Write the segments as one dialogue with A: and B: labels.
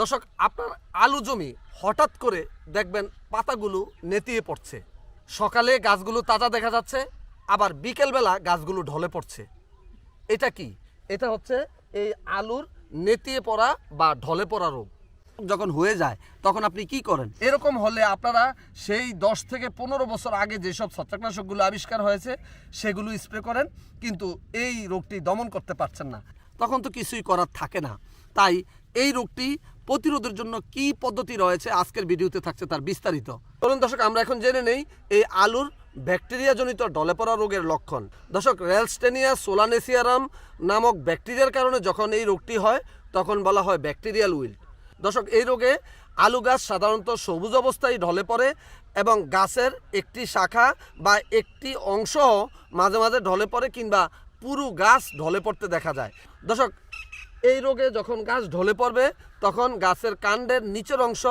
A: দর্শক, আপনার আলু জমি হঠাৎ করে দেখবেন পাতাগুলো নেতিয়ে পড়ছে। সকালে গাছগুলো তাজা দেখা যাচ্ছে, আবার বিকেলবেলা গাছগুলো ঢলে পড়ছে। এটা কি? এটা হচ্ছে এই আলুর নেতিয়ে পড়া বা ঢলে পড়া রোগ। যখন হয়ে যায়, তখন আপনি কি করেন? এরকম হলে আপনারা সেই দশ থেকে পনেরো বছর আগে যেসব ছত্রাকনাশকগুলো আবিষ্কার হয়েছে, সেগুলো স্প্রে করেন, কিন্তু এই রোগটি দমন করতে পারছেন না। তখন তো কিছুই করার থাকে না। তাই এই রোগটি প্রতিরোধের জন্য কি পদ্ধতি রয়েছে? আজকের ভিডিওতে থাকছে তার বিস্তারিত। চলুন দর্শক, আমরা এখন জেনে নেই এই আলুর ব্যাকটেরিয়াজনিত ঢলে পড়া রোগের লক্ষণ। দর্শক, রেলস্টেনিয়া সোলানেসিয়ারাম নামক ব্যাকটেরিয়ার কারণে যখন এই রোগটি হয়, তখন বলা হয় ব্যাকটেরিয়াল উইল্ট দর্শক, এই রোগে আলু গাছ সাধারণত সবুজ অবস্থায় ঢলে পড়ে এবং গাছের একটি শাখা বা একটি অংশ মাঝে মাঝে ঢলে পড়ে কিংবা পুরো গাছ ঢলে পড়তে দেখা যায়। দর্শক এই রোগে যখন গাছ ঢলে পড়বে, তখন গাছের কাণ্ডের নিচের অংশ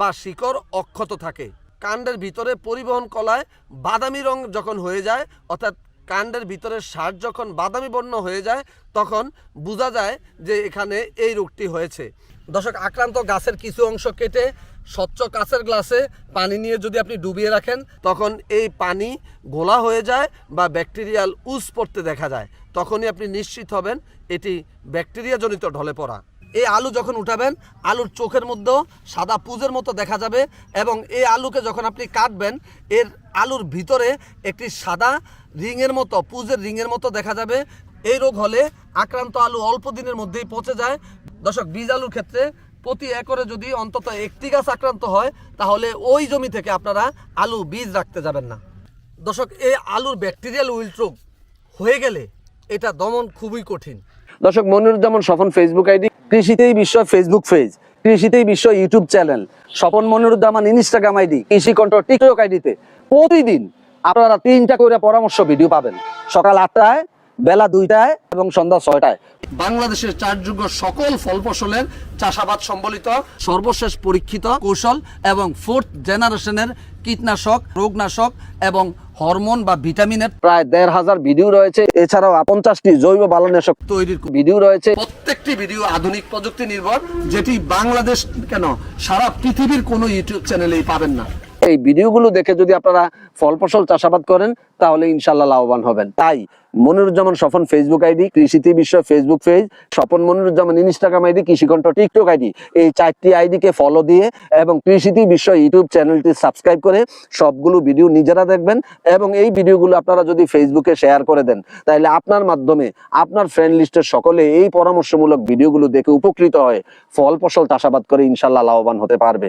A: বা শিকড় অক্ষত থাকে। কাণ্ডের ভিতরে পরিবহন কলায় বাদামি রং যখন হয়ে যায়, অর্থাৎ কাণ্ডের ভিতরে সার যখন বাদামি বর্ণ হয়ে যায়, তখন বোঝা যায় যে এখানে এই রোগটি হয়েছে। দর্শক, আক্রান্ত গাছের কিছু অংশ কেটে স্বচ্ছ কাঁচের গ্লাসে পানি নিয়ে যদি আপনি ডুবিয়ে রাখেন, তখন এই পানি গোলা হয়ে যায় বা ব্যাকটেরিয়াল উস পড়তে দেখা যায়। তখনই আপনি নিশ্চিত হবেন এটি ব্যাকটেরিয়াজনিত ঢলে পড়া। এই আলু যখন উঠাবেন, আলুর চোখের মধ্যেও সাদা পুজের মতো দেখা যাবে এবং এই আলুকে যখন আপনি কাটবেন, এর আলুর ভিতরে একটি সাদা রিংয়ের মতো, পুজের রিংয়ের মতো দেখা যাবে। এই রোগ হলে আক্রান্ত আলু অল্প দিনের মধ্যেই পচে যায়। দর্শক, বীজ আলুর ক্ষেত্রে প্রতি একরে যদি অন্তত একটি গাছ আক্রান্ত হয়, তাহলে ওই জমি থেকে আপনারা আলু বীজ রাখতে যাবেন না। দর্শক, এই আলুর ব্যাকটেরিয়াল উইল্ট রোগ হয়ে গেলে এটা দমন খুবই কঠিন।
B: দর্শক, মনিরুজ্জামান স্বপন ফেসবুক আইডি, কৃষিতেই বিশ্ব ফেসবুক পেজ কৃষিতেই বিশ্ব YouTube channel Swapan Moniruzzaman Instagram ID, Krishi Kantha TikTok আইডিতে। প্রতিদিন আপনারা তিনটা করে পরামর্শ ভিডিও পাবেন। সকাল আটটায় বেলা দুইটায় এবং সন্ধ্যা ছয়টায়।
A: বাংলাদেশের চারযোগ্য সকল ফল ফসলের চাষাবাদ সম্বলিত সর্বশেষ পরীক্ষিত কৌশল এবং ফোর্থ জেনারেশনের কীটনাশক, রোগনাশক এবং হরমোন বা ভিটামিনের
B: প্রায় দেড় হাজার ভিডিও রয়েছে। এছাড়াও পঞ্চাশটি জৈব বালনাশক
A: তৈরির
B: ভিডিও রয়েছে।
A: প্রত্যেকটি ভিডিও আধুনিক প্রযুক্তি নির্ভর যেটি বাংলাদেশ কেন সারা পৃথিবীর কোনো ইউটিউব চ্যানেলেই পাবেন না।
B: এই ভিডিওগুলো দেখে যদি আপনারা ফল ফসল চাষাবাদ করেন, তাহলে ইনশাল্লাহ লাভবান হবেন। তাই মনিরুজ্জামান স্বপন ফেসবুক আইডি কৃষিতে বিশ্ব Facebook page Swapan Moniruzzaman Instagram ID, Krishikantha TikTok ID, এই চারটি আইডিকে ফলো দিয়ে এবং কৃষিতে বিশ্ব ইউটিউব চ্যানেলটি সাবস্ক্রাইব করে সবগুলো ভিডিও নিজেরা দেখবেন এবং এই ভিডিওগুলো আপনারা যদি ফেসবুকে শেয়ার করে দেন, তাহলে আপনার মাধ্যমে আপনার ফ্রেন্ড লিস্টের সকলে এই পরামর্শমূলক ভিডিওগুলো দেখে উপকৃত হয়। ফল ফসল চাষাবাদ করে ইনশাল্লাহ লাভবান হতে পারবে।